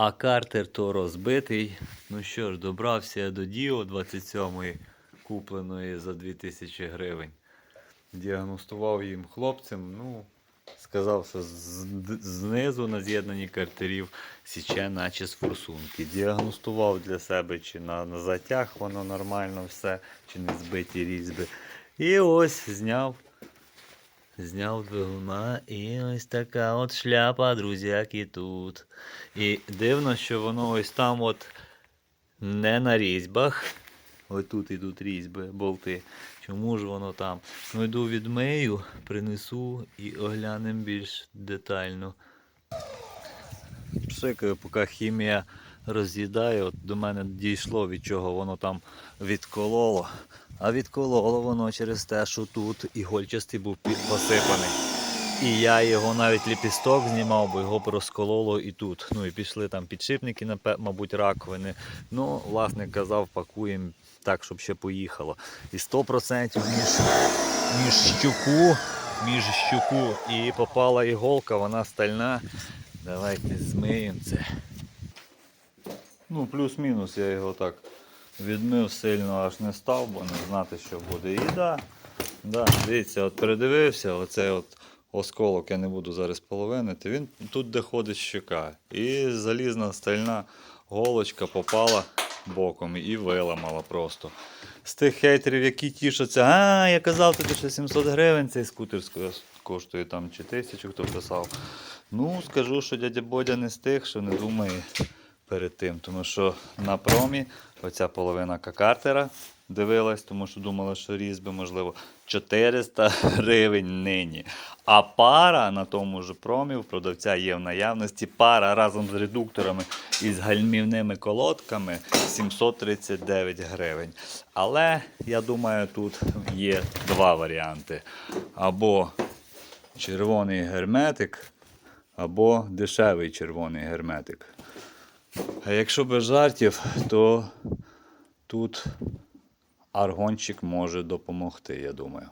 а картер то розбитий. Ну що ж, добрався я до Діо 27-ї, купленої за 2000 гривень. Діагностував їм хлопцям, ну, сказав, що знизу на з'єднанні картерів січе, наче з форсунки. Діагностував для себе, чи на, на затяг воно нормально все, чи не збиті різьби. І ось зняв. Зняв двигуна і ось така от шляпа, друзяки, тут. І дивно, що воно ось там от не на різьбах. Ось тут ідуть різьби, болти. Чому ж воно там? Ну йду відмию, принесу і оглянемо більш детально. Пшикаю, поки хімія роз'їдає, от до мене дійшло, від чого воно там відкололо. А відкололо воно через те, що тут ігольчастий був посипаний. І я його навіть ліпісток знімав, бо його розкололо і тут. Ну і пішли там підшипники, мабуть, раковини. Ну, власник казав, пакуємо так, щоб ще поїхало. І 100% між, між щуку, між щуку і попала іголка, вона стальна. Давайте змиємо це. Ну, плюс-мінус я його так відмив сильно аж не став, бо не знати, що буде. І да, да, дивіться, от передивився, оцей от осколок, я не буду зараз половинити, він тут де ходить щука. І залізна стальна голочка попала боком і виламала просто. З тих хейтерів, які тішаться, а, я казав тобі, що 700 гривень цей скутер коштує там чи тисячу, хто писав. Ну, скажу, що дядя Бодя не з тих, що не думає перед тим. Тому що на промі оця половина картера дивилась, тому що думала, що різьби, можливо, 400 гривень нині. А пара на тому ж промі в продавця є в наявності. Пара разом з редукторами і з гальмівними колодками 739 гривень. Але я думаю, тут є два варіанти. Або червоний герметик, або дешевий червоний герметик. А якщо без жартів, то тут аргончик може допомогти, я думаю.